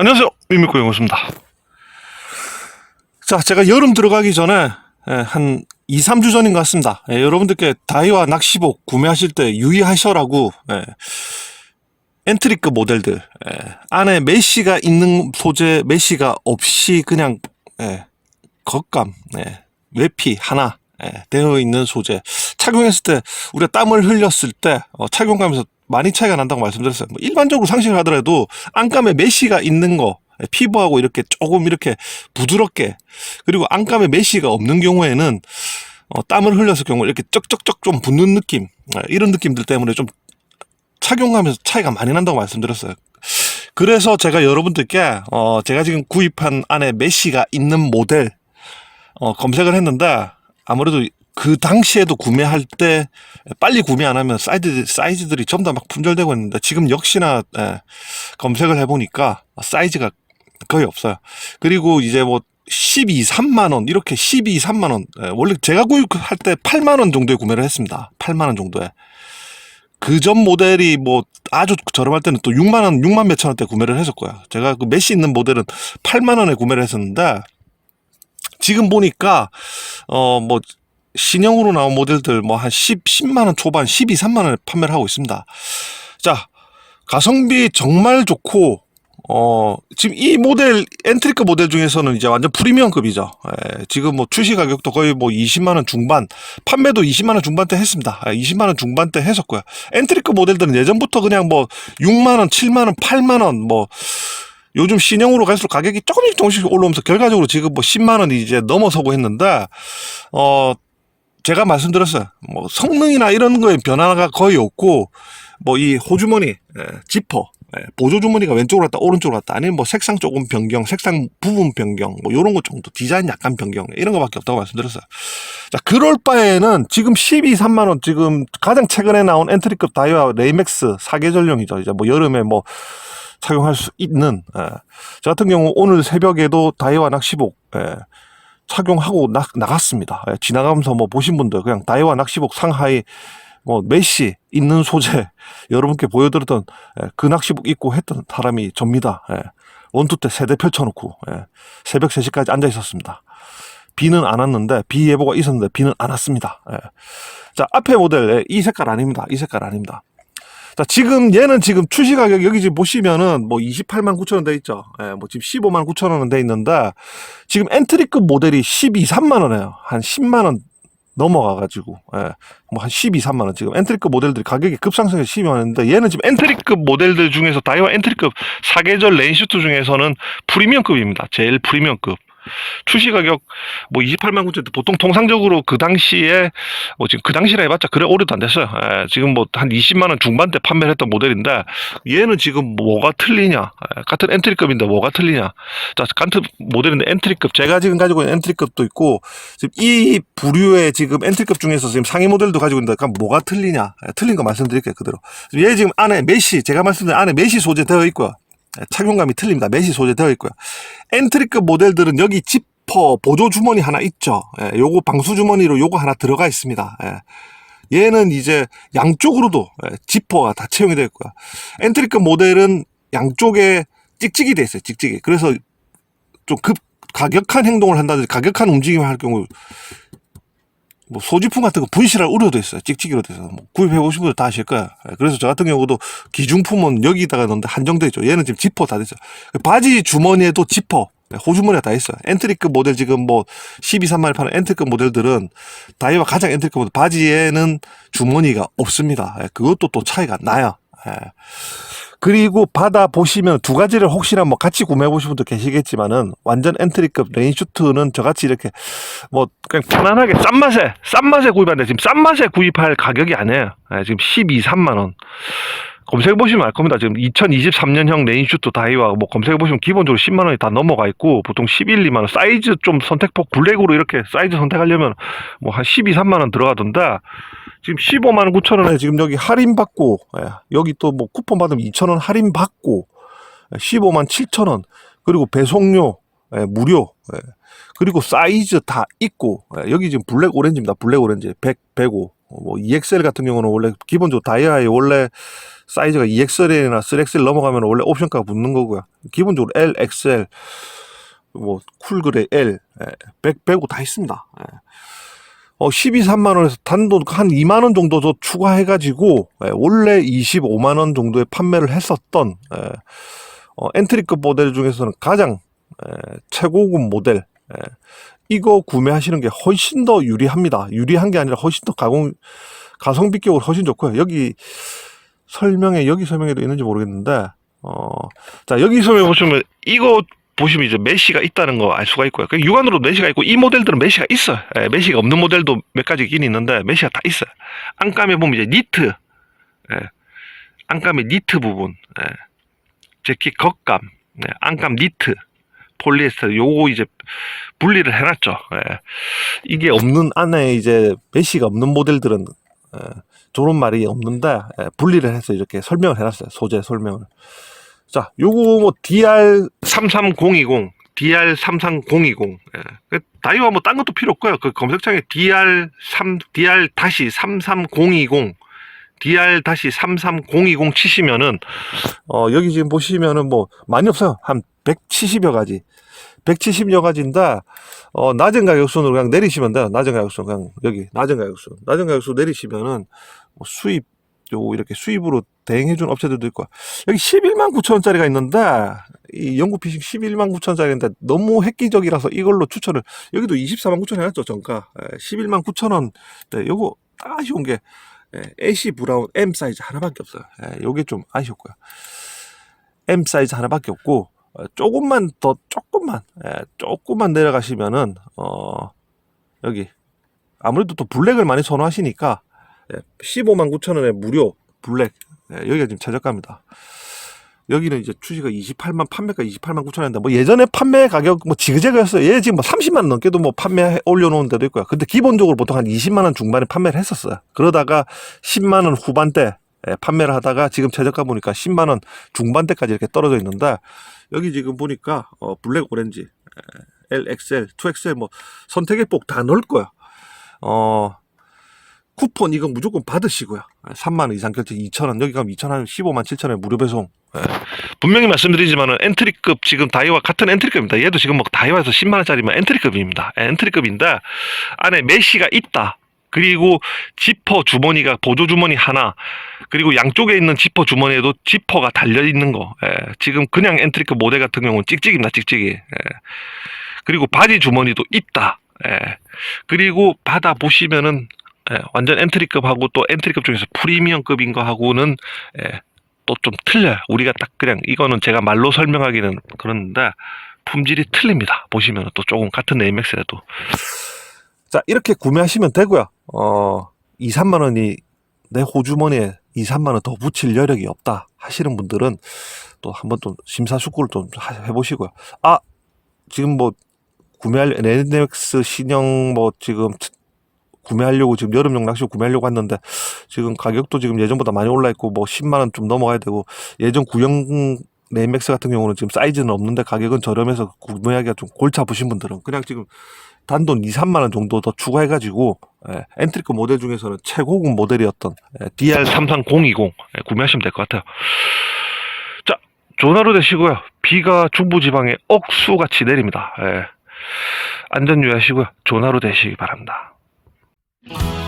안녕하세요. 미미코 영호입니다. 자, 제가 여름 들어가기 전에 예, 한 2, 3주 전인 것 같습니다. 예, 여러분들께 다이와 낚시복 구매하실 때 유의하셔라고 예, 엔트리급 모델들 예, 안에 메쉬가 있는 소재 메쉬가 없이 그냥 예, 겉감 예, 외피 하나 예, 되어 있는 소재 착용했을 때 우리가 땀을 흘렸을 때 어, 착용감에서 많이 차이가 난다고 말씀드렸어요. 뭐 일반적으로 상식을 하더라도 안감에 메쉬가 있는 거 예, 피부하고 이렇게 조금 이렇게 부드럽게 그리고 안감에 메쉬가 없는 경우에는 어, 땀을 흘렸을 경우 이렇게 쩍쩍쩍 좀 붙는 느낌 예, 이런 느낌들 때문에 좀 착용감에서 차이가 많이 난다고 말씀드렸어요. 그래서 제가 여러분들께 어, 제가 지금 구입한 안에 메쉬가 있는 모델 어, 검색을 했는데 아무래도 그 당시에도 구매할 때 빨리 구매 안 하면 사이즈, 사이즈들이 전부 다 막 품절되고 있는데 지금 역시나 예, 검색을 해보니까 사이즈가 거의 없어요. 그리고 이제 뭐 12, 3만 원 이렇게 12, 3만 원 예, 원래 제가 구입할 때 8만 원 정도에 구매를 했습니다. 8만 원 정도에. 그 전 모델이 뭐 아주 저렴할 때는 또 6만 원, 6만 몇천 원 대 구매를 했었고요. 제가 그 메시 있는 모델은 8만 원에 구매를 했었는데 지금 보니까 어 뭐 신형으로 나온 모델들 뭐 한 10, 10만 원 초반, 12, 3만 원에 판매를 하고 있습니다. 자, 가성비 정말 좋고 어, 지금 이 모델, 엔트리급 모델 중에서는 이제 완전 프리미엄급이죠. 예, 지금 뭐 출시 가격도 거의 뭐 20만원 중반, 판매도 20만원 중반대 했습니다. 예, 20만원 중반대 했었고요. 엔트리급 모델들은 예전부터 그냥 뭐 6만원, 7만원, 8만원, 뭐, 요즘 신형으로 갈수록 가격이 조금씩 조금씩 올라오면서 결과적으로 지금 뭐 10만 원이 이제 넘어서고 했는데, 어, 제가 말씀드렸어요. 뭐 성능이나 이런 거에 변화가 거의 없고, 뭐 이 호주머니, 예, 지퍼, 예, 보조 주머니가 왼쪽으로 갔다 오른쪽으로 갔다 아니면 뭐 색상 조금 변경, 색상 부분 변경 뭐 이런 거 정도 디자인 약간 변경 이런 거밖에 없다고 말씀드렸어요. 자 그럴 바에는 지금 12, 3만 원 지금 가장 최근에 나온 엔트리급 다이와 레이맥스 사계절용이죠. 이제 뭐 여름에 뭐 착용할 수 있는 예. 저 같은 경우 오늘 새벽에도 다이와 낚시복 예. 착용하고 나, 나갔습니다. 예, 지나가면서 뭐 보신 분들 그냥 다이와 낚시복 상하이 뭐 메시 있는 소재 여러분께 보여드렸던 예, 그 낚시복 입고 했던 사람이 접니다. 예. 원투 때 세대 펼쳐놓고 예, 새벽 3시까지 앉아 있었습니다. 비는 안 왔는데 비 예보가 있었는데 비는 안 왔습니다. 예. 자 앞에 모델 예, 이 색깔 아닙니다. 이 색깔 아닙니다. 자 지금 얘는 지금 출시 가격 여기 지금 보시면은 뭐 28만 9천 원 돼 있죠. 예, 뭐 지금 15만 9천 원은 돼 있는데 지금 엔트리급 모델이 12, 3만 원이에요. 한 10만 원 넘어가가지고 예, 뭐 한 12, 3만 원 지금 엔트리급 모델들이 가격이 급상승해서 12만 원인데 얘는 지금 엔트리급 모델들 중에서 다이와 엔트리급 사계절 레인슈트 중에서는 프리미엄급입니다. 제일 프리미엄급. 출시 가격 뭐 28만 9천 보통 통상적으로 그 당시에 뭐 지금 그 당시라 해봤자 그래 오래도 안 됐어요. 예, 지금 뭐 한 20만 원 중반대 판매를 했던 모델인데 얘는 지금 뭐가 틀리냐? 예, 같은 엔트리급인데 뭐가 틀리냐? 자, 같은 모델인데 엔트리급 제가 지금 가지고 있는 엔트리급도 있고 지금 이 부류의 지금 엔트리급 중에서 지금 상위 모델도 가지고 있는데 그럼 뭐가 틀리냐? 예, 틀린 거 말씀드릴게요 그대로. 얘 지금 안에 메시 제가 말씀드린 안에 메시 소재 되어 있고요. 예, 착용감이 틀립니다. 메시 소재 되어 있고요. 엔트리급 모델들은 여기 지퍼 보조 주머니 하나 있죠. 예, 요거 방수 주머니로 요거 하나 들어가 있습니다. 예. 얘는 이제 양쪽으로도 예, 지퍼가 다 채용이 되어 있고요. 엔트리급 모델은 양쪽에 찍찍이 돼 있어요. 찍찍이. 그래서 좀 급 가격한 행동을 한다든지 가격한 움직임을 할 경우 뭐 소지품 같은 거 분실할 우려도 있어요. 찍찍이로 돼서 뭐 구입해 보신 분들 다 아실 거예요. 예, 그래서 저 같은 경우도 기중품은 여기다가 넣는데 한정돼 있죠. 얘는 지금 지퍼 다 됐어요. 바지 주머니에도 지퍼 예, 호주머니가 다 있어요. 엔트리급 모델 지금 뭐 12, 3만에 파는 엔트리급 모델들은 다이와 가장 엔트리급 모델 바지에는 주머니가 없습니다. 예, 그것도 또 차이가 나요. 예. 그리고 받아 보시면 두 가지를 혹시나 뭐 같이 구매해 보신 분도 계시겠지만은 완전 엔트리급 레인슈트는 저같이 이렇게 뭐 그냥 편안하게 싼 맛에 싼 맛에 구입하는데 지금 싼 맛에 구입할 가격이 아니에요. 예, 지금 12, 3만 원. 검색해 보시면 알 겁니다. 지금 2023년형 레인슈트 다이와 뭐 검색해 보시면 기본적으로 10만 원이 다 넘어가 있고 보통 11, 2만 원 사이즈 좀 선택폭 블랙으로 이렇게 사이즈 선택하려면 뭐 한 12, 3만 원 들어가던데 지금 15만 9천 원에 지금 여기 할인 받고 예, 여기 또 뭐 쿠폰 받으면 2천 원 할인 받고 15만 7천 원 그리고 배송료 예, 무료 예, 그리고 사이즈 다 있고 예, 여기 지금 블랙 오렌지입니다. 블랙 오렌지 100, 105 뭐 EXL 같은 경우는 원래 기본적으로 다이아의 원래 사이즈가 EXL이나 3XL 넘어가면 원래 옵션가가 붙는 거고요. 기본적으로 L, XL, 뭐 쿨그레이 L, 예, 100, 105 다 있습니다. 예. 어, 12, 3만 원에서 단돈 한 2만 원 정도 더 추가해가지고 예, 원래 25만 원 정도에 판매를 했었던 예, 어, 엔트리급 모델 중에서는 가장 예, 최고급 모델 예, 이거 구매하시는 게 훨씬 더 유리합니다. 유리한 게 아니라 훨씬 더 가공 가성 비 격으로 훨씬 좋고요. 여기 설명에 여기 설명에도 있는지 모르겠는데 어, 자 여기 설명 보시면 이거 보시면 이제 메시가 있다는 거 알 수가 있고요. 그 육안으로 메시가 있고 이 모델들은 메시가 있어요. 예, 메시가 없는 모델도 몇 가지 있긴 있는데 메시가 다 있어요. 안감에 보면 이제 니트, 예, 안감의 니트 부분, 예, 재킷 겉감, 예, 안감 니트, 폴리에스터 요거 이제 분리를 해놨죠. 예. 이게 없는 안에 이제 메시가 없는 모델들은 예, 저런 말이 없는데 예, 분리를 해서 이렇게 설명을 해놨어요. 소재 설명을. 자, 요거 뭐 DR 33020, DR 33020. 예. 그 다이와 뭐 딴 것도 필요 없고요. 그 검색창에 DR 3 DR 다시 33020 DR 다시 33020 치시면은 어 여기 지금 보시면은 뭐 많이 없어요. 한 170여 가지. 170여 가지인데 어 낮은 가격순으로 그냥 내리시면 돼요. 낮은 가격순 그냥 여기 낮은 가격순. 낮은 가격순 내리시면은 뭐 수입 요 이렇게 수입으로 대행해 준 업체들도 있고. 여기 11만 9천 원짜리가 있는데 이 영국 피싱 11만 9천 원짜리인데 너무 획기적이라서 이걸로 추천을 여기도 24만 9천 원 해놨죠 정가. 예, 11만 9천 원. 네, 요거 딱 아쉬운 게 예, 애쉬 브라운 M 사이즈 하나밖에 없어요. 예, 요게 좀 아쉬웠고요. M 사이즈 하나밖에 없고 어, 조금만 더 조금만 예, 조금만 내려가시면은 어 여기 아무래도 또 블랙을 많이 선호하시니까 예, 15만 9천 원에 무료 블랙 예, 여기가 지금 최저가입니다. 여기는 이제 출시가 28만 판매가 28만 9천 원인데 뭐 예전에 판매 가격 뭐 지그재그였어요. 얘 지금 뭐 30만 원 넘게도 뭐 판매 올려놓은 데도 있고요. 근데 기본적으로 보통 한 20만 원 중반에 판매를 했었어요. 그러다가 10만 원 후반대 예, 판매를 하다가 지금 최저가 보니까 10만 원 중반대까지 이렇게 떨어져 있는데 여기 지금 보니까 어, 블랙 오렌지 예, LXL, 2XL 뭐 선택의 복다 넣을 거야. 어 쿠폰 이거 무조건 받으시고요. 3만 원 이상 결제 2천 원 여기 가면 2천 원 15만 7천 원 무료 배송. 예. 분명히 말씀드리지만은 엔트리급 지금 다이와 같은 엔트리급입니다. 얘도 지금 뭐 다이와에서 10만 원짜리면 엔트리급입니다. 예, 엔트리급인데 안에 메시가 있다. 그리고 지퍼 주머니가 보조 주머니 하나 그리고 양쪽에 있는 지퍼 주머니에도 지퍼가 달려 있는 거. 예, 지금 그냥 엔트리급 모델 같은 경우는 찍찍입니다. 찍찍이. 예. 그리고 바지 주머니도 있다. 예. 그리고 받아 보시면은 예, 완전 엔트리급하고 또 엔트리급 중에서 프리미엄급인 거하고는 예, 또좀 틀려요. 우리가 딱 그냥 이거는 제가 말로 설명하기는 그런데 품질이 틀립니다. 보시면 또 조금 같은 네임맥스라도. 자 이렇게 구매하시면 되고요. 어 2, 3만 원이 내 호주머니에 2, 3만 원 더 붙일 여력이 없다 하시는 분들은 또 한번 또 심사숙고를 좀 하- 해보시고요. 아 지금 뭐 구매할 네임맥스 신형 뭐 지금 트- 구매하려고 지금 여름용 낚시 구매하려고 했는데 지금 가격도 지금 예전보다 많이 올라 있고 뭐 10만 원 좀 넘어가야 되고 예전 구형 네임맥스 같은 경우는 지금 사이즈는 없는데 가격은 저렴해서 구매하기가 좀 골치 아프신 분들은 그냥 지금 단돈 2, 3만 원 정도 더 추가해가지고 예, 엔트리급 모델 중에서는 최고급 모델이었던 예, DR33020 예, 구매하시면 될 것 같아요. 자, 좋은 하루 되시고요. 비가 중부지방에 억수같이 내립니다. 예. 안전 유의하시고요. 좋은 하루 되시기 바랍니다. Thank.